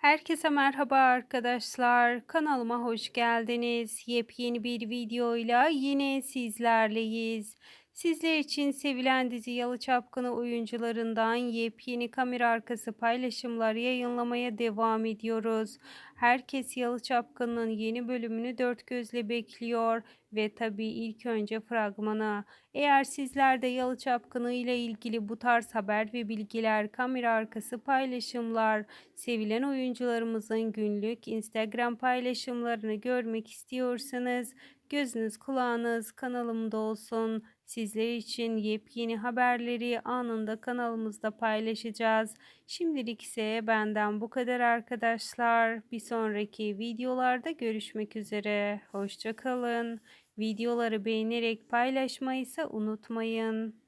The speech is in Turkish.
Herkese merhaba arkadaşlar. Kanalıma hoş geldiniz. Yepyeni bir videoyla yine sizlerleyiz. Sizler için sevilen dizi Yalı Çapkını oyuncularından yepyeni kamera arkası paylaşımlar yayınlamaya devam ediyoruz. Herkes Yalı Çapkını'nın yeni bölümünü dört gözle bekliyor ve tabii ilk önce fragmanı. Eğer sizler de Yalı Çapkını ile ilgili bu tarz haber ve bilgiler, kamera arkası paylaşımlar, sevilen oyuncularımızın günlük Instagram paylaşımlarını görmek istiyorsanız gözünüz kulağınız kanalımda olsun. Sizler için yepyeni haberleri anında kanalımızda paylaşacağız. Şimdilik ise benden bu kadar arkadaşlar. Bir sonraki videolarda görüşmek üzere. Hoşçakalın. Videoları beğenerek paylaşmayı ise unutmayın.